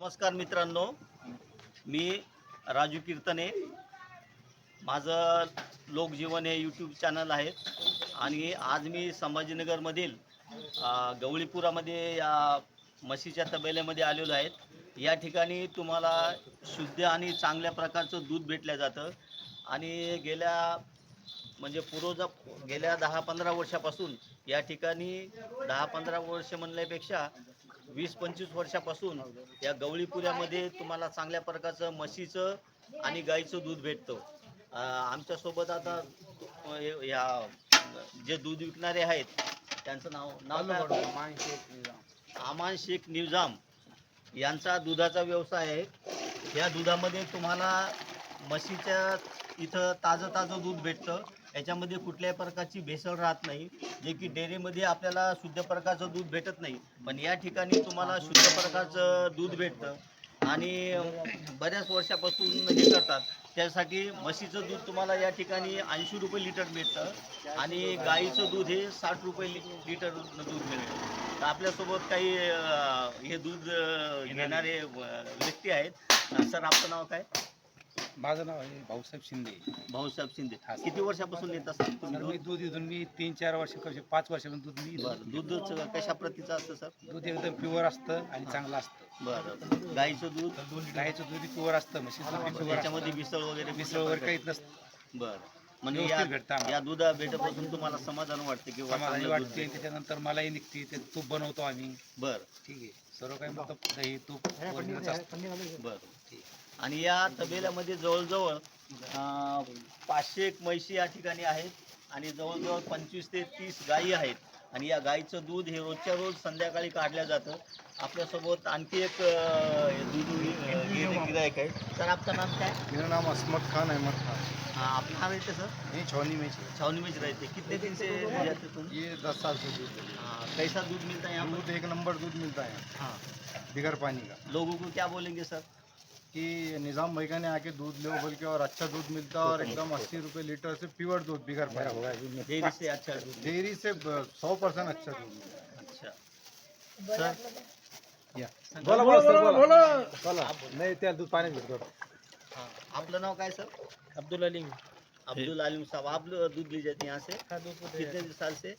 नमस्कार मित्रांनो. मी राजू कीर्तने. माझं लोकजीवन हे यूट्यूब चॅनल आहे. आणि आज मी संभाजीनगरमधील गवळीपुरामध्ये या म्हशीच्या तबेल्यामध्ये आलेलो आहेत या ठिकाणी तुम्हाला शुद्ध आणि चांगल्या प्रकारचं दूध भेटलं जातं. आणि गेल्या म्हणजे पूर्वजा गेल्या दहा पंधरा वर्षापासून या ठिकाणी दहा पंधरा वर्ष म्हणल्यापेक्षा वीस पंचवीस वर्षापासून या गवळीपुऱ्यामध्ये तुम्हाला चांगल्या प्रकारचं म्हशीचं आणि गाईचं दूध भेटतं. आमच्यासोबत आता या जे दूध विकणारे आहेत त्यांचं नाव नाव? अमान शेख निजाम. यांचा दुधाचा व्यवसाय आहे. या दुधामध्ये तुम्हाला म्हशीच्या इथं ताजं ताजं दूध भेटतं. याच्यामध्ये कुठल्याही प्रकारची भेसळ राहत नाही जे की डेअरीमध्ये आपल्याला शुद्ध प्रकारचं दूध भेटत नाही. पण या ठिकाणी तुम्हाला शुद्ध प्रकारचं दूध भेटतं आणि बऱ्याच वर्षापासून हे करतात. त्यासाठी म्हशीचं दूध तुम्हाला या ठिकाणी ऐंशी रुपये लिटर मिळतं आणि गाईचं दूध हे साठ रुपये लि लिटर दूध मिळतं. तर आपल्यासोबत काही हे दूध घेणारे व्यक्ती आहेत. सर आपलं नाव काय? माझं नाव आहे भाऊसाहेब शिंदे. भाऊसाहेब शिंदे. सर. किती वर्षापासून येत असतात तर तुम्ही मी दूध? दूध इथून मी तीन चार वर्ष कसे पाच वर्षापासून दूध मी इथून बरं दूध कशा प्रतीचं असतं सर? दूध एकदम प्युअर असतं आणि चांगलं असतं. बरं गाईचं दूध? गाईचं दूध प्युअर असतं म्हशीचं दूध प्युअर त्याच्यामध्ये मिसळ वगैरे मिसळ वगैरे काहीच नसतं. बरं. म्हणजे व्यवस्थित भेटतं या आम्हाला. या दुधा भेटपासून तुम्हाला समाधान वाटते की बुवा समाधानी चांगलं दूध वाटते भेटतं. त्याच्यानंतर मलाही निघते ते तूप बनवतो आम्ही. बरं. ठीक आहे. सर्व काही मग दही तूप originalच असतं. बरं ठीक. आणि या तबेल्यामध्ये जवळजवळ पाचशे एक म्हशी या ठिकाणी आहेत आणि जवळजवळ पंचवीस ते तीस गायी आहेत. आणि या गाईचं दूध हे रोजच्या रोज संध्याकाळी काढलं जातं. आपल्यासोबत आणखी एक दूध गिरायक आहे तर आपलं नाम काय? मेरा नाम असमत खान अहमद खान. हाँ आपलं नाम रहते सर? यही छौनी में से छावनी में रहते. कितने दिन से रहते तुम ये दस साल से दूध हाँ कैसा दूध मिलता है यहाँ दूध एक नंबर दूध मिलता है हाँ. बिगर पानी का. लोगों को क्या बोलेंगे सर? कि निज़ाम भैया ने आके दूध लो बोल के और अच्छा दूध मिलता है और एकदम अस्सी रुपए लीटर से प्योर दूध बिगर पानी डेयरी से अच्छा दूध। डेयरी से सौ परसेंट अच्छा दूध। मिलता है अच्छा सर या। बोला बोला नाही त्या दूध पाणी भेटतो. हाँ. आपलं नाव काय सर? अब्दुल अलीम. अब्दुल आलिम साहब आप लोग दूध ले जाते हैं यहाँ से दूध कितने साल से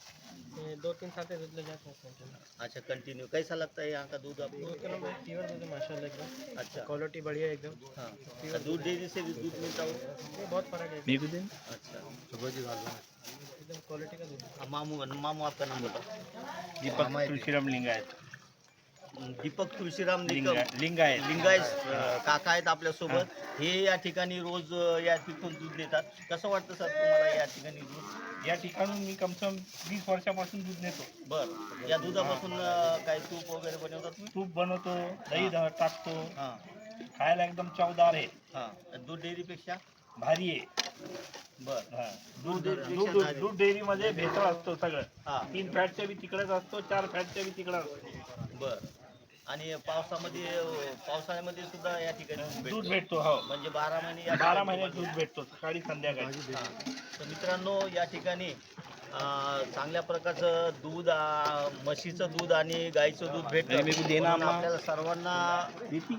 दो तीन साल से दूध ले जाते हैं कंटिन्यू। अच्छा कंटिन्यू कैसा लगता है यहाँ का दूध आपको? प्योर दूध है माशाल्लाह एकदम. अच्छा। क्वालिटी बढ़िया एकदम. हाँ। दूध डेयरी से भी दूध मिलता हो? बहुत फर्क है। अच्छा सुबह की बात एकदम क्वालिटी का दूध मामू मामू आपका नाम बताओ। दीपक तुळशीराम लिंगायत। दीपक तुळशीराम निकम लिंगायत लिंगायत लिंगायत अं, काका आहेत आपल्यासोबत. हे. या ठिकाणी रोज अं, या तिथून दूध देतात. कसं वाटतं सर तुम्हाला या ठिकाणी दूध? या ठिकाणून मी कमसम वीस वर्षापासून दूध नेतो. बर. या दुधापासून अं, काही तूप वगैरे बनवतात तुम्ही? तूप बनवतो दही ध- टाकतो. हां. खायला एकदम चवदार आहे. हां. दूध डेअरीपेक्षा? भारी आहे. बर. हा. दूध. दूध डेअरी मध्ये भेसळ असतो सगळं. हां. तीन फॅटच्या बी तिकडेच असतो चार फॅटच्या बी तिकडे असतो. बर. आणि पावसामध्ये पावसाळ्यामध्ये सुद्धा या ठिकाणी दूध भेटतं. हो म्हणजे बारा महिने बारा महिने दूध भेटतो सकाळी संध्याकाळी. तर मित्रांनो या ठिकाणी चांगल्या प्रकारचं दूध म्हशीचं दूध आणि गाईचं दूध भेटतं. आपल्याला सर्वांना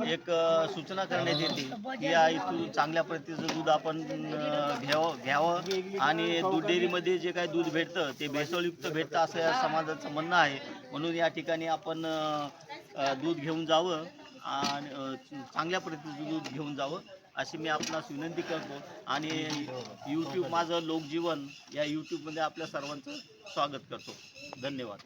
एक सूचना करण्यात येते की या इथून चांगल्या प्रतीचं दूध आपण घ्यावं घ्यावं आणि दूध डेअरीमध्ये जे काही दूध भेटतं ते भेसळयुक्त भेटतं असं या समाजाचं म्हणणं आहे. म्हणून या ठिकाणी आपण दूध घेऊन जावं आणि चांगल्या प्रतीचं दूध घेऊन जावं. अशी मी आपणास विनंती करतो. आणि यूट्यूब माझं लोकजीवन या यूट्यूबमध्ये आपल्या सर्वांचं स्वागत करतो. धन्यवाद.